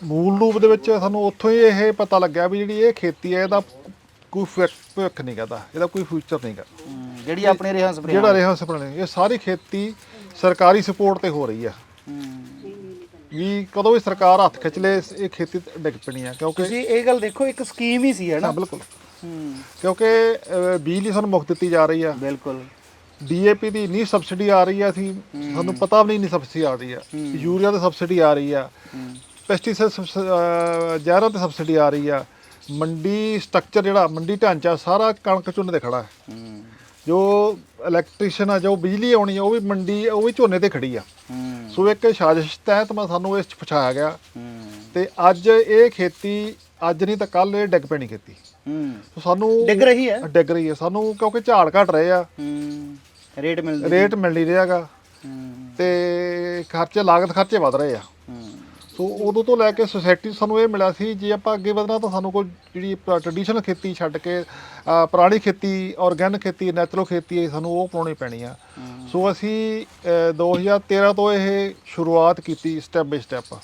ਮੂਲ ਰੂਪ ਦੇ ਵਿੱਚ ਸਾਨੂੰ ਉੱਥੋਂ ਹੀ ਇਹ ਪਤਾ ਲੱਗਿਆ ਵੀ ਜਿਹੜੀ ਇਹ ਖੇਤੀ ਹੈ ਇਹਦਾ ਕੋਈ ਭਵਿੱਖ ਨਹੀਂ ਕਹਦਾ ਇਹਦਾ ਕੋਈ ਫਿਊਚਰ ਨਹੀਂ ਹੂੰ, ਜਿਹੜੀ ਆਪਣੇ ਰਿਹਾ ਸਪਰੇ ਜਿਹੜਾ ਰਿਹਾ ਸਪਰਣੇ ਇਹ ਸਾਰੀ ਖੇਤੀ ਸਰਕਾਰੀ ਸਪੋਰਟ ਤੇ ਹੋ ਰਹੀ ਆ ਵੀ ਕਦੋਂ ਵੀ ਸਰਕਾਰ ਹੱਥ ਖਿੱਚ ਲੇ ਇਹ ਖੇਤੀ ਡਿੱਗ ਪੈਣੀ ਆ ਕਿਉਂਕਿ ਤੁਸੀਂ ਇਹ ਗੱਲ ਦੇਖੋ ਇੱਕ ਸਕੀਮ ਹੀ ਸੀ ਹੈ ਨਾ? ਬਿਲਕੁਲ। ਕਿਉਂਕਿ ਬਿਜਲੀ ਸਾਨੂੰ ਮੁਫਤ ਦਿੱਤੀ ਜਾ ਰਹੀ ਆ ਬਿਲਕੁਲ। ਡੀਏਪੀ ਦੀ ਨਹੀਂ ਸਬਸਿਡੀ ਆ ਰਹੀ ਆ ਅਸੀਂ ਸਾਨੂੰ ਪਤਾ ਵੀ ਨਹੀਂ ਨਹੀਂ ਸਬਸਿਡੀ ਆ ਰਹੀ ਆ ਯੂਰੀਆ ਦੀ ਸਬਸਿਡੀ ਆ ਰਹੀ ਆ ਪੈਸਟੀਸਾਈਡ ਜ਼ਹਿਰਾਂ ਤੇ ਸਬਸਿਡੀ ਆ ਰਹੀ ਆ। ਮੰਡੀ ਸਟਰਕਚਰ ਜਿਹੜਾ ਮੰਡੀ ਢਾਂਚਾ ਸਾਰਾ ਕਣਕ ਝੋਨੇ ਤੇ ਖੜਾ ਹੈ। ਜੋ ਇਲੈਕਟ੍ਰੀਸ਼ੀਅਨ ਆ ਜੋ ਬਿਜਲੀ ਆਉਣੀ ਆ ਉਹ ਵੀ ਮੰਡੀ ਉਹ ਵੀ ਝੋਨੇ ਤੇ ਖੜੀ ਆ। ਸੋ ਇੱਕ ਸਾਜ਼ਿਸ਼ ਤਹਿਤ ਮੈਂ ਸਾਨੂੰ ਇਸ ਚ ਫਸਾਇਆ ਗਿਆ। ਤੇ ਅੱਜ ਇਹ ਖੇਤੀ ਅੱਜ ਨਹੀਂ ਤਾਂ ਕੱਲ ਇਹ ਡਿੱਗ ਪੈਣੀ ਖੇਤੀ। ਸੋ ਸਾਨੂੰ ਡਿੱਗ ਰਹੀ ਹੈ? ਡਿੱਗ ਰਹੀ ਹੈ। ਸਾਨੂੰ ਕਿਉਂਕਿ ਝਾੜ ਘਟ ਰਹੇ ਆ। ਰੇਟ ਮਿਲਦਾ ਰੇਟ ਮਿਲ ਨਹੀਂ ਰਿਹਾਗਾ। ਤੇ ਖਰਚੇ ਲਾਗਤ ਖਰਚੇ ਵਧ ਰਹੇ ਆ। ਸੋ ਉਦੋਂ ਤੋਂ ਲੈ ਕੇ ਸੁਸਾਇਟੀ ਸਾਨੂੰ ਇਹ ਮਿਲਿਆ ਸੀ ਜੇ ਆਪਾਂ ਅੱਗੇ ਵਧਣਾ ਤਾਂ ਸਾਨੂੰ ਕੋਈ ਜਿਹੜੀ ਟ੍ਰੈਡੀਸ਼ਨਲ ਖੇਤੀ ਛੱਡ ਕੇ ਪੁਰਾਣੀ ਖੇਤੀ ਆਰਗੈਨਿਕ ਖੇਤੀ ਨੈਚੁਰਲ ਖੇਤੀ ਸਾਨੂੰ ਉਹ ਅਪਣਾਉਣੀ ਪੈਣੀ ਆ। ਸੋ ਅਸੀਂ ਅ, 2013 ਤੋਂ ਇਹ ਸ਼ੁਰੂਆਤ ਕੀਤੀ ਸਟੈਪ ਬਾਈ ਸਟੈਪ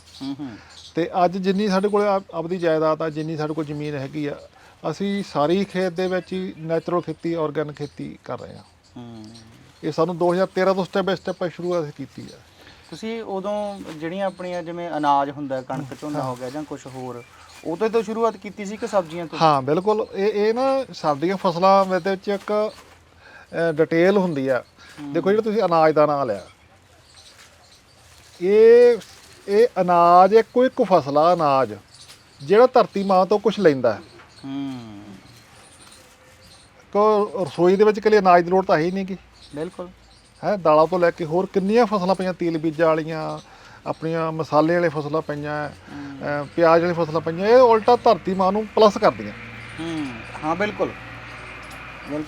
ਤੇ ਅੱਜ ਜਿੰਨੀ ਸਾਡੇ ਕੋਲ ਆਪ- ਆਪਦੀ ਜਾਇਦਾਦ ਆ ਜਿੰਨੀ ਸਾਡੇ ਕੋਲ ਜ਼ਮੀਨ ਹੈਗੀ ਆ ਅਸੀਂ ਸਾਰੀ ਖੇਤ ਦੇ ਵਿੱਚ ਹੀ ਨੈਚੁਰਲ ਖੇਤੀ ਆਰਗੈਨਿਕ ਖੇਤੀ ਕਰ ਰਹੇ ਆ। ਇਹ ਸਾਨੂੰ 2013 ਤੋਂ ਸਟੈਪ ਬਾਈ ਸਟੈਪ ਸ਼ੁਰੂਆਤ ਕੀਤੀ ਆ। ਤੁਸੀਂ ਉਦੋਂ ਜਿਹੜੀਆਂ ਆਪਣੀਆਂ ਜਿਵੇਂ ਅਨਾਜ ਹੁੰਦਾ ਕਣਕ ਝੋਨਾ ਹੋ। ਗਿਆ ਜਾਂ ਕੁਝ ਹੋਰ ਉਦੋਂ ਤੋਂ ਸ਼ੁਰੂਆਤ ਕੀਤੀ ਸੀ ਕਿ ਸਬਜ਼ੀਆਂ ਤੋਂ? ਹਾਂ ਬਿਲਕੁਲ। ਇਹ ਇਹ ਨਾ ਸਰਦੀਆਂ ਫਸਲਾਂ ਦੇ ਵਿੱਚ ਇੱਕ ਡਿਟੇਲ ਹੁੰਦੀ ਆ। ਦੇਖੋ ਜਿਹੜਾ ਤੁਸੀਂ ਅਨਾਜ ਦਾ ਨਾਂ ਲਿਆ। ਇਹ ਇਹ ਅਨਾਜ ਇੱਕੋ ਇੱਕ ਫਸਲ ਅਨਾਜ ਜਿਹੜਾ ਧਰਤੀ ਮਾਂ ਤੋਂ ਕੁਝ ਲੈਂਦਾ। ਹੈ। ਕੋ ਰਸੋਈ ਦੇ ਵਿੱਚ ਇਕੱਲੇ ਅਨਾਜ ਦੀ ਲੋੜ ਤਾਂ ਹੈ ਹੀ ਨਹੀਂ ਗੀ। ਬਿਲਕੁਲ। ਹੈ ਦਾਲਾਂ ਤੋਂ ਲੈ ਕੇ ਹੋਰ ਕਿੰਨੀਆਂ ਫਸਲਾਂ ਪਈਆਂ ਤੇਲ ਬੀਜਾਂ ਵਾਲੀਆਂ ਆਪਣੀਆਂ ਮਸਾਲੇ ਵਾਲੇ ਫਸਲਾਂ ਪਈਆਂ ਪਿਆਜ਼ ਵਾਲੀ ਫਸਲਾਂ ਪਈਆਂ ਇਹ ਉਲਟਾ ਧਰਤੀ ਮਾਂ ਨੂੰ ਪਲੱਸ ਕਰਦੀਆਂ। ਹੂੰ ਹਾਂ ਬਿਲਕੁਲ।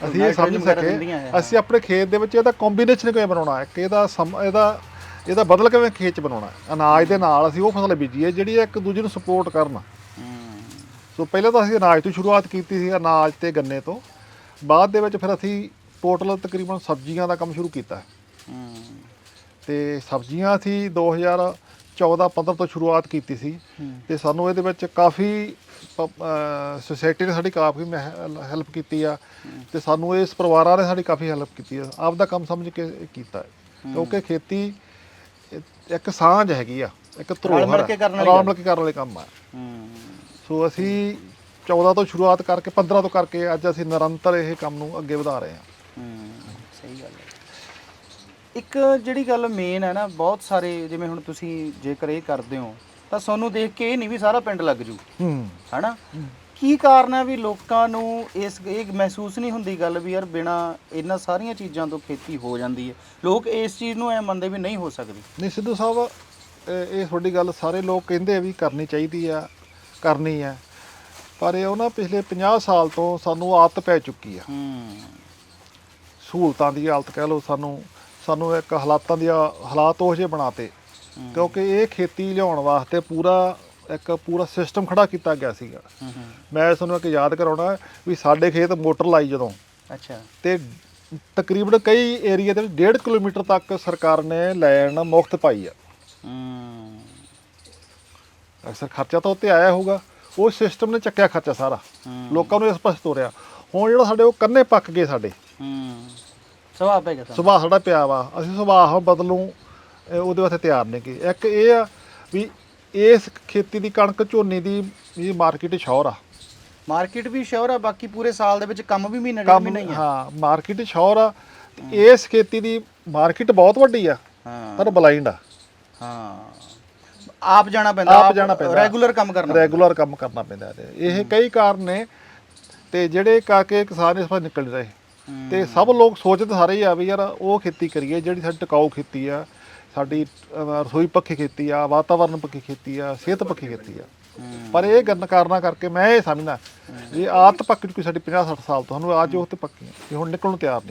ਅਸੀਂ ਇਹ ਸਮਝ ਸਕੇ ਅਸੀਂ ਆਪਣੇ ਖੇਤ ਦੇ ਵਿੱਚ ਇਹਦਾ ਕੰਬੀਨੇਸ਼ਨ ਕਿਵੇਂ ਬਣਾਉਣਾ ਹੈ? ਕਿ ਇਹਦਾ ਸਮ- ਇਹਦਾ ਇਹਦਾ ਬਦਲ ਕਿਵੇਂ ਖੇਤ ਚ ਬਣਾਉਣਾ ਹੈ? ਅਨਾਜ ਦੇ ਨਾਲ ਅਸੀਂ ਉਹ ਫਸਲ ਬੀਜੀਏ ਜਿਹੜੀ ਇੱਕ ਦੂਜੇ ਨੂੰ ਸਪੋਰਟ ਕਰਨ। ਹੂੰ। ਸੋ ਪਹਿਲਾਂ ਤਾਂ ਅਸੀਂ ਅਨਾਜ ਤੋਂ ਸ਼ੁਰੂਆਤ ਕੀਤੀ ਸੀ ਅਨਾਜ ਤੇ ਗੰਨੇ ਤੋਂ। ਬਾਅਦ ਦੇ ਵਿੱਚ ਫਿਰ ਅਸੀਂ ਟੋਟਲ ਤਕਰੀਬਨ ਸਬਜ਼ੀਆਂ ਦਾ ਕੰਮ ਸ਼ੁਰੂ ਕੀਤਾ ਹੂੰ। ਤੇ ਸਬਜ਼ੀਆਂ ਅਸੀਂ 2014 15 ਤੋਂ ਸ਼ੁਰੂਆਤ ਕੀਤੀ ਸੀ। ਤੇ ਸਾਨੂੰ ਇਹਦੇ ਵਿੱਚ ਕਾਫੀ ਸੁਸਾਇਟੀ ਨੇ ਸਾਡੀ ਕਾਫੀ ਹੈਲਪ ਕੀਤੀ ਆ। ਤੇ ਸਾਨੂੰ ਇਸ ਪਰਿਵਾਰਾਂ ਨੇ ਸਾਡੀ ਕਾਫੀ ਹੈਲਪ ਕੀਤੀ ਆ। ਆਪ ਦਾ ਕੰਮ ਸਮਝ ਕੇ ਕੀਤਾ ਹੈ। ਕਿਉਂਕਿ ਖੇਤੀ ਇੱਕ ਸਾਂਝ ਹੈਗੀ ਆ। ਇੱਕ ਧਰੋਹਰ ਮਿਲ ਆ, ਕੇ ਕਰਨ ਵਾਲੀ ਰਲ ਮਿਲ ਕੇ ਕਰਨ ਵਾਲੇ ਕੰਮ ਆ। ਹੂੰ। ਸੋ ਅਸੀਂ 14 ਤੋਂ ਸ਼ੁਰੂਆਤ ਕਰਕੇ 15 ਤੋਂ ਕਰਕੇ ਅੱਜ ਅਸੀਂ ਨਿਰੰਤਰ ਇਹ ਕੰਮ ਨੂੰ ਅੱਗੇ ਵਧਾ ਰਹੇ ਹਾਂ। ਹੂੰ ਸਹੀ ਗੱਲ ਹੈ। ਇੱਕ ਜਿਹੜੀ ਗੱਲ ਮੇਨ ਹੈ ਨਾ ਬਹੁਤ ਸਾਰੇ ਜਿਵੇਂ ਹੁਣ ਤੁਸੀਂ ਜੇਕਰ ਇਹ ਕਰਦੇ ਹੋ ਤਾਂ ਤੁਹਾਨੂੰ ਦੇਖ ਕੇ ਇਹ ਨਹੀਂ ਵੀ ਸਾਰਾ ਪਿੰਡ ਲੱਗ ਜੂ। ਹੂੰ। ਹਨਾ? ਕੀ ਕਾਰਨ ਹੈ ਵੀ ਲੋਕਾਂ ਨੂੰ ਇਸ ਇਹ ਮਹਿਸੂਸ ਨਹੀਂ ਹੁੰਦੀ ਗੱਲ ਵੀ ਯਾਰ ਬਿਨਾ ਇਹਨਾਂ ਸਾਰੀਆਂ ਚੀਜ਼ਾਂ ਤੋਂ ਖੇਤੀ ਹੋ ਜਾਂਦੀ ਹੈ। ਲੋਕ ਇਸ ਚੀਜ਼ ਨੂੰ ਐ ਮੰਨਦੇ ਵੀ ਨਹੀਂ ਹੋ ਸਕਦੀ। ਨਹੀਂ ਸਿੱਧੂ ਸਾਹਿਬ ਇਹ ਇਹ ਤੁਹਾਡੀ ਗੱਲ ਸਾਰੇ ਲੋਕ ਕਹਿੰਦੇ ਆ ਵੀ ਕਰਨੀ ਚਾਹੀਦੀ ਆ ਕਰਨੀ ਆ। ਪਰ ਇਹ ਉਹਨਾਂ ਪਿਛਲੇ 50 ਸਾਲ ਤੋਂ ਸਾਨੂੰ ਆਦਤ ਪੈ ਚੁੱਕੀ ਆ। ਹੂੰ। ਸਹੂਲਤਾਂ ਦੀ ਹਾਲਤ ਕਹਿ ਲਓ ਸਾਨੂੰ ਸਾਨੂੰ ਇੱਕ ਹਾਲਾਤਾਂ ਦੀ ਹਾਲਾਤ ਉਹ ਜਿਹੇ ਬਣਾਤੇ। ਕਿਉਂਕਿ ਇਹ ਖੇਤੀ ਲਿਆਉਣ ਵਾਸਤੇ ਪੂਰਾ ਇੱਕ ਪੂਰਾ ਸਿਸਟਮ ਖੜਾ ਕੀਤਾ ਗਿਆ ਸੀਗਾ। ਮੈਂ ਤੁਹਾਨੂੰ ਇੱਕ ਯਾਦ ਕਰਾਉਣਾ ਵੀ ਸਾਡੇ ਖੇਤ ਮੋਟਰ ਲਾਈ ਜਦੋਂ। ਅੱਛਾ। ਤੇ ਤਕਰੀਬਨ ਕਈ ਏਰੀਆ ਦੇ ਵਿੱਚ 1.5 ਕਿਲੋਮੀਟਰ ਤੱਕ ਸਰਕਾਰ ਨੇ ਲੈਣ ਮੁਫਤ ਪਾਈ ਆ। ਅਕਸਰ ਖਰਚਾ ਤਾਂ ਉੱਤੇ ਆਇਆ ਹੋਊਗਾ। ਉਹ ਸਿਸਟਮ ਨੇ ਚੱਕਿਆ ਖਰਚਾ ਸਾਰਾ। ਲੋਕਾਂ ਨੂੰ ਇਸ ਪਾਸੇ ਤੋਰਿਆ। ਹੁਣ ਜਿਹੜਾ ਸਾਡੇ ਉਹ ਕੰਨੇ ਪੱਕ ਗਏ ਸਾਡੇ। ਹੂੰ। ਪੈ ਗਿਆ ਸੁਭਾਅ ਸਾਡਾ ਪਿਆ ਵਾ। ਅਸੀਂ ਸੁਭਾਅ ਬਦਲੂ ਇਹ ਉਹਦੇ ਵਾਸਤੇ ਤਿਆਰ ਨੇ ਕਿ। ਇੱਕ ਇਹ ਆ ਵੀ ਇਸ ਖੇਤੀ ਦੀ ਕਣਕ ਝੋਨੇ ਦੀ ਇਹ ਮਾਰਕੀਟ ਸ਼ੌਰ ਆ। ਮਾਰਕੀਟ ਵੀ ਸ਼ੋਰ ਆ ਬਾਕੀ ਪੂਰੇ ਸਾਲ ਦੇ ਵਿੱਚ ਕੰਮ ਵੀ ਮਹੀਨਾ ਡੇਢ ਮਹੀਨਾ ਹੀ ਆ। ਹਾਂ ਮਾਰਕੀਟ ਸ਼ੌਰ ਆ। ਤੇ ਇਸ ਖੇਤੀ ਦੀ ਮਾਰਕੀਟ ਬਹੁਤ ਵੱਡੀ ਆ ਹਾਂ। ਪਰ ਬਲਾਈਂਡ ਆ। ਹਾਂ। ਆਪ ਜਾਣਾ ਪੈਂਦਾ ਆਪ ਜਾਣਾ ਪੈਂਦਾ। ਰੈਗੂਲਰ ਕੰਮ ਕਰਨਾ ਰੈਗੂਲਰ ਕੰਮ ਕਰਨਾ ਪੈਂਦਾ ਇਹ ਕਈ ਕਾਰਨ ਨੇ ਤੇ ਜਿਹੜੇ ਕਰਕੇ ਕਿਸਾਨ ਇਸ ਪਾਸੇ ਨਿਕਲ ਨਹੀਂ ਰਹੇ। ਤੇ ਸਭ ਲੋਕ ਸੋਚਦੇ ਸਾਰੇ ਹੀ ਆ ਵੀ ਯਾਰ ਉਹ ਖੇਤੀ ਕਰੀਏ ਜਿਹੜੀ ਸਾਡੀ ਟਿਕਾਊ ਖੇਤੀ ਆ ਸਾਡੀ ਅਹ, ਰਸੋਈ ਪੱਖੀ ਖੇਤੀ ਆ ਵਾਤਾਵਰਨ ਪੱਖੀ ਖੇਤੀ ਆ ਸਿਹਤ ਪੱਖੀ ਖੇਤੀ ਆ। ਪਰ ਇਹ ਗੱਲ ਕਾਰਨਾਂ ਕਰਕੇ ਮੈਂ ਇਹ ਸਮਝਦਾ ਇਹ ਆਦਤ ਪੱਕ ਚੁੱਕੀ ਸਾਡੀ 50 60 ਸਾਲ ਤੋਂ ਸਾਨੂੰ ਅੱਜ ਉਹ ਤੇ ਪੱਕੀ ਆ, ਵੀ ਹੁਣ ਨਿਕਲਣ ਨੂੰ ਤਿਆਰ ਨਹੀਂ।